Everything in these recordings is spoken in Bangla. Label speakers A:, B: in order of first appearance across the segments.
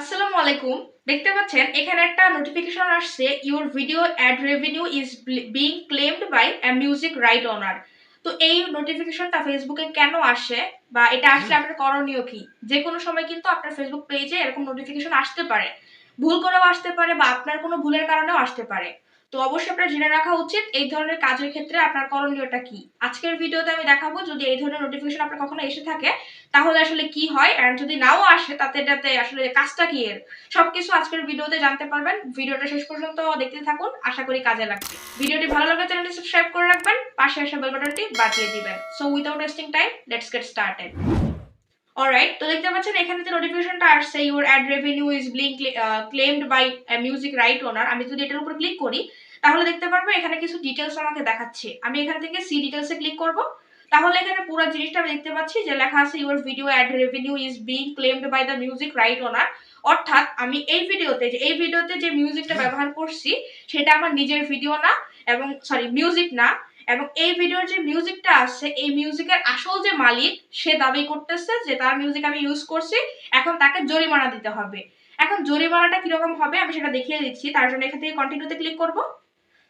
A: আসসালামু আলাইকুম। দেখতে পাচ্ছেন এখানে একটা নোটিফিকেশন আসছে your video ad revenue is being claimed by a music right owner তো এই নোটিফিকেশনটা ফেসবুকে কেন আসে? বা এটা আসলে আপনার করণীয় কি? যে কোনো সময় কিন্তু আপনার ফেসবুক পেজে এরকম নোটিফিকেশন আসতে পারে। ভুল করেও আসতে পারে বা আপনার কোনো ভুলের কারণেও আসতে পারে। তো অবশ্যই আপনার জেনে রাখা উচিত এই ধরনের কাজের ক্ষেত্রে আপনার করণীয়টা কি। আজকের ভিডিওতে আমি দেখাবো যদি এই ধরনের নোটিফিকেশন আপনার কখনো এসে থাকে, তাহলে আসলে কি হয় আর যদি নাও আসে, তাতে এটাতে আসলে কাজটা কি এর? সবকিছু আজকের ভিডিওতে জানতে পারবেন। ভিডিওটা শেষ পর্যন্ত দেখতে থাকুন। আশা করি কাজে লাগবে। ভিডিওটি ভালো লাগলে চ্যানেলটি সাবস্ক্রাইব করে রাখবেন। পাশে আসা বেল বাটনটি বাজিয়ে দিবেন। So without wasting time let's get started alright তো দেখতে পাচ্ছেন এখানে যে নোটিফিকেশনটা আসছে your ad revenue is being claimed by music right owner আমি যদি এটার উপর ক্লিক করি তাহলে দেখতে পারব এখানে কিছু ডিটেলস আমাকে দেখাচ্ছে। আমি এখান থেকে সি ডিটেলসে ক্লিক করব। তাহলে এখানে পুরো জিনিসটা আমি দেখতে পাচ্ছি যে লেখা আছে your video ad revenue is being claimed by the music right owner অর্থাৎ আমি এই ভিডিওতে যে এই ভিডিওতে যে মিউজিকটা ব্যবহার করছি সেটা আমার নিজের ভিডিও না এবং সরি মিউজিক না এবং এই ভিডিওর যে মিউজিকটা আছে এই মিউজিকের আসল যে মালিক, সে দাবি করতেছে যে তার মিউজিক আমি ইউজ করছি, এখন তাকে জরিমানা দিতে হবে। এখন জরিমানাটা কীরকম হবে আমি সেটা দেখিয়ে দিচ্ছি, তার জন্য এখান থেকে কন্টিনিউতে ক্লিক করব।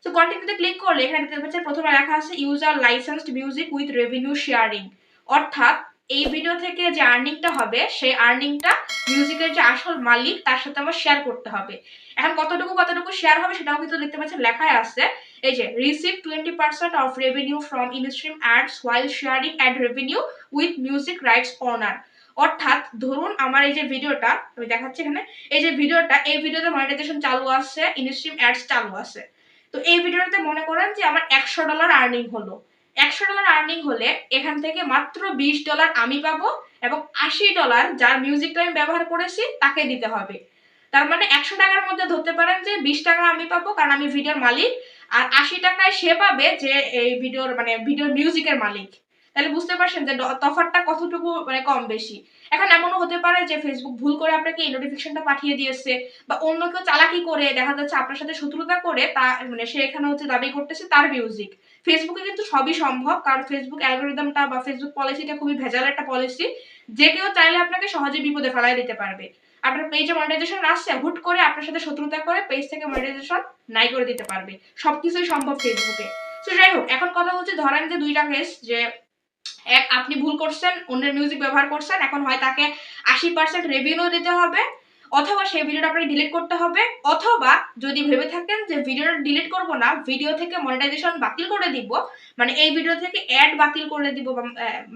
A: তো কন্টিনিউতে ক্লিক করলে এখানে দেখতে পাচ্ছেন প্রথমে লেখা আছে user licensed music with revenue sharing অর্থাৎ এই ভিডিও থেকে যে আর্নিংটা হবে, সেই আর্নিংটা মিউজিকের যে আসল মালিক, তার সাথে আমার শেয়ার করতে হবে। এখন কতটুকু কতটুকু শেয়ার হবে সেটাও কিন্তু দেখতে পাচ্ছেন লেখায় আছে। এই যে receive twenty percent of revenue from instream ads while sharing ad revenue with music rights owner অর্থাৎ, ধরুন আমার এই যে ভিডিওটা, আমি দেখাচ্ছি এখানে, এই যে ভিডিওটা, এই ভিডিওতে মনিটাইজেশন চালু আছে ইনস্ট্রিম অ্যাডস চালু আছে। তো এই ভিডিওটাতে মনে করেন যে আমার একশো ডলার আর্নিং হলো। একশো ডলার আর্নিং হলে এখান থেকে মাত্র বিশ ডলার আমি পাবো এবং আশি ডলার যার মিউজিকটা আমি ব্যবহার করেছি তাকে দিতে হবে। তার মানে একশো টাকার মধ্যে ধরতে পারেন যে বিশ টাকা আমি পাবো কারণ আমি ভিডিওর মালিক। আর আশি টাকায় সে পাবে যে এই ভিডিওর মানে ভিডিওর মিউজিকের মালিক। তাহলে বুঝতে পারছেন যে তফাৎটা কতটুকু মানে কম বেশি। এখন এমনও হতে পারে যে ফেসবুক ভুল করে আপনাকে এই নোটিফিকেশনটা পাঠিয়ে দিয়েছে বা অন্য কেউ চালাকি করে, দেখা যাচ্ছে আপনার সাথে শত্রুতা করে তা মানে সে এখানে হচ্ছে দাবি করতেছে তার মিউজিক ফেসবুকে কিন্তু সবই সম্ভব কারণ ফেসবুক অ্যালগোরিদমটা বা ফেসবুক পলিসিটা খুবই ভেজাল একটা পলিসি যে কেউ চাইলে আপনাকে সহজে বিপদে ফেলাই দিতে পারবে। আপনার পেজে মনিটাইজেশন আসছে, হুট করে আপনার সাথে শত্রুতা করে পেজ থেকে মনিটাইজেশন নাই করে দিতে পারবে। সবকিছুই সম্ভব ফেসবুকে। তো যাই হোক, এখন কথা হচ্ছে, ধরেন যে দুইটা কেস যে এক আপনি ভুল করছেন, অন্যের মিউজিক ব্যবহার করছেন, এখন হয় তাকে আশি পার্সেন্ট রেভিনিউ দিতে হবে অথবা সেই ভিডিওটা আপনাকে ডিলিট করতে হবে, অথবা যদি ভেবে থাকেন যে ভিডিওটা ডিলিট করব না ভিডিও থেকে মনিটাইজেশন বাতিল করে দিব মানে এই ভিডিও থেকে অ্যাড বাতিল করে দিব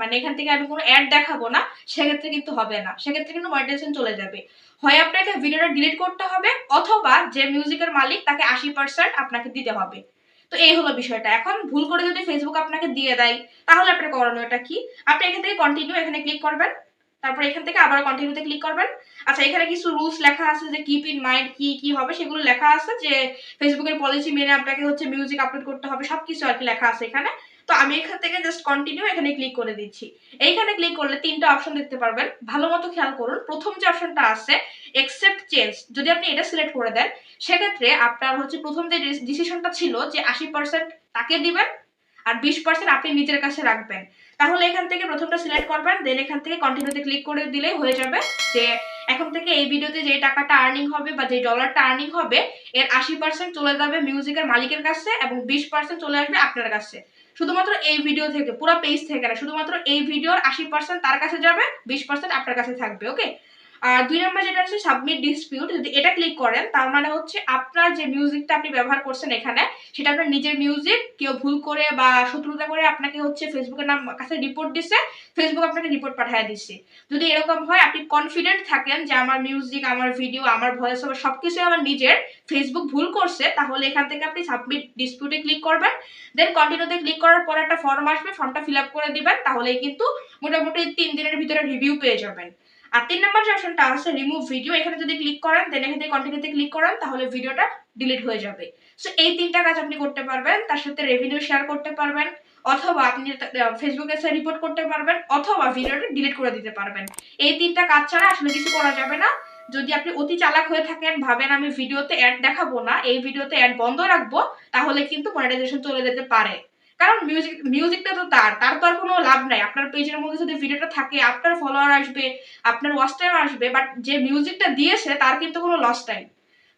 A: মানে এখান থেকে আমি কোনো অ্যাড দেখাবো না, সেক্ষেত্রে কিন্তু হবে না। সেক্ষেত্রে কিন্তু মনিটাইজেশন চলে যাবে। হয় আপনাকে ভিডিওটা ডিলিট করতে হবে, অথবা যে মিউজিকের মালিক, তাকে আশি পার্সেন্ট আপনাকে দিতে হবে। তো এই হলো বিষয়টা। এখন ভুল করে যদি ফেসবুক আপনাকে দিয়ে দেয়, তাহলে আপনার করণীয়টা কি? আপনি এখান থেকে কন্টিনিউ এখানে ক্লিক করবেন। তারপর এখান থেকে আবার কন্টিনিউতে ক্লিক করবেন। আচ্ছা এখানে কিছু রুলস লেখা আছে যে কিপ ইন মাইন্ড কি কি হবে, সেগুলো লেখা আছে যে ফেসবুকের পলিসি মেনে আপনাকে হচ্ছে মিউজিক আপলোড করতে হবে, সবকিছু আর কি লেখা আছে এখানে। তো আমি এখান থেকে জাস্ট কন্টিনিউ এখানে ক্লিক করে দিচ্ছি। এইখানে ক্লিক করলে তিনটা অপশন দেখতে পারবেন। ভালো মতো খেয়াল করুন, প্রথম যে অপশনটা আছে একসেপ্ট চেঞ্জ যদি আপনি এটা সিলেক্ট করে দেন, সেক্ষেত্রে আপনার হচ্ছে প্রথম যে ডিসিশনটা ছিল যে আশি পার্সেন্ট তাকে দিবেন আর বিশ পার্সেন্ট আপনি নিজের কাছে রাখবেন। তাহলে এখান থেকে প্রথমটা সিলেক্ট করবেন দেন এখান থেকে কন্টিনিউতে ক্লিক করে দিলেই হয়ে যাবে যে এখন থেকে এই ভিডিওতে যে টাকাটা আর্নিং হবে বা যে ডলারটা আর্নিং হবে, এর আশি পার্সেন্ট চলে যাবে মিউজিকের মালিকের কাছে এবং বিশ পার্সেন্ট চলে আসবে আপনার কাছে। শুধুমাত্র এই ভিডিও থেকে, পুরো পেজ থেকে না, শুধুমাত্র এই ভিডিওর আশি পার্সেন্ট তার কাছে যাবে, বিশ পার্সেন্ট আপনার কাছে থাকবে ওকে আর দুই নম্বর যেটা হচ্ছে সাবমিট ডিসপিউট যদি এটা ক্লিক করেন, তার মানে হচ্ছে আপনার যে মিউজিকটা আপনি ব্যবহার করছেন এখানে, সেটা আপনার নিজের মিউজিক কেউ ভুল করে বা শত্রুতা করে আপনাকে হচ্ছে ফেসবুকের নাম কাছে রিপোর্ট দিচ্ছে ফেসবুক আপনাকে রিপোর্ট পাঠিয়ে দিচ্ছে যদি এরকম হয়, আপনি কনফিডেন্ট থাকেন যে আমার মিউজিক আমার ভিডিও আমার ভয়েস ওভার সব কিছু আমার নিজের ফেসবুক ভুল করছে, তাহলে এখান থেকে আপনি সাবমিট ডিসপিউটে ক্লিক করবেন। দেন কন্টিনিউতে ক্লিক করার পর একটা ফর্ম আসবে ফর্মটা ফিল আপ করে দিবেন, তাহলেই কিন্তু মোটামুটি তিন দিনের ভিতরে রিভিউ পেয়ে যাবেন। আর তিন নম্বর যে অপশনটা আছে রিমুভ ভিডিও এখানে যদি ক্লিক করেন দেন এখান থেকে কন্টিনিউতে ক্লিক করেন, তাহলে ভিডিওটা ডিলিট হয়ে যাবে। সো এই তিনটা কাজ আপনি করতে পারবেন। তার সাথে রেভিনিউ শেয়ার করতে পারবেন, অথবা আপনি ফেসবুকে এসে রিপোর্ট করতে পারবেন, অথবা ভিডিওটা ডিলিট করে দিতে পারবেন। এই তিনটা কাজ ছাড়া আসলে কিছু করা যাবে না। যদি আপনি অতি চালাক হয়ে থাকেন, ভাবেন আমি ভিডিওতে অ্যাড দেখাবো না, এই ভিডিওতে অ্যাড বন্ধ রাখব, তাহলে কিন্তু মনিটাইজেশন চলে যেতে পারে। কারণ মিউজিক মিউজিকটা তো তার তার তো আর কোনো লাভ নাই। আপনার পেজের মধ্যে যদি ভিডিওটা থাকে, আপনার ফলোয়ার আসবে, আপনার ওয়াচ টাইম আসবে বাট যে মিউজিকটা দিয়েছে, তার কিন্তু কোনো লস টাইম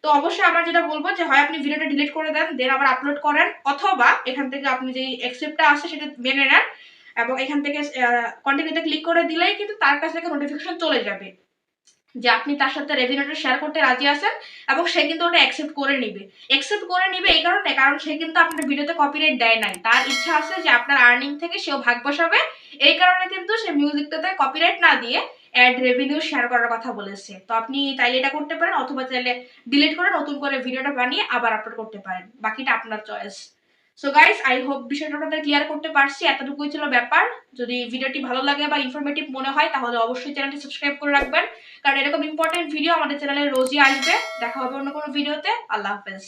A: তো অবশ্যই আমার যেটা বলব যে, হয় আপনি ভিডিওটা ডিলিট করে দেন দেন আবার আপলোড করেন, অথবা এখান থেকে আপনি যে অ্যাকসেপ্টটা আসে সেটা মেনে নেন এবং এখান থেকে কন্টিনিউতে ক্লিক করে দিলেই কিন্তু তার কাছ থেকে নোটিফিকেশন চলে যাবে। যে আপনি তার সাথে রেভিনিউটা শেয়ার করতে রাজি আছেন এবং সে কিন্তু ওটা অ্যাকসেপ্ট করে নিবে। অ্যাকসেপ্ট করে নিবে এই কারণে, কারণ সে কিন্তু আপনার ভিডিওতে কপিরাইট দেয় নাই। তার ইচ্ছা আছে যে আপনার আর্নিং থেকে সেও ভাগ বসাবে। এই কারণে কিন্তু সে মিউজিকটাতে কপিরাইট না দিয়ে অ্যাড রেভিনিউ শেয়ার করার কথা বলেছে। তো আপনি চাইলে এটা করতে পারেন অথবা চাইলে ডিলিট করে নতুন করে ভিডিওটা বানিয়ে আবার আপলোড করতে পারেন। বাকিটা আপনার choice so guys I hope বিষয়টা আপনাদের ক্লিয়ার করতে পারছি। এতটুকুই ছিল ব্যাপার। যদি ভিডিওটি ভালো লাগে বা ইনফরমেটিভ মনে হয়, তাহলে অবশ্যই চ্যানেলটি সাবস্ক্রাইব করে রাখবেন। কারণ এরকম ইম্পর্টেন্ট ভিডিও আমাদের চ্যানেলে রোজই আসবে। দেখা হবে অন্য কোনো ভিডিওতে আল্লাহ হাফেজ।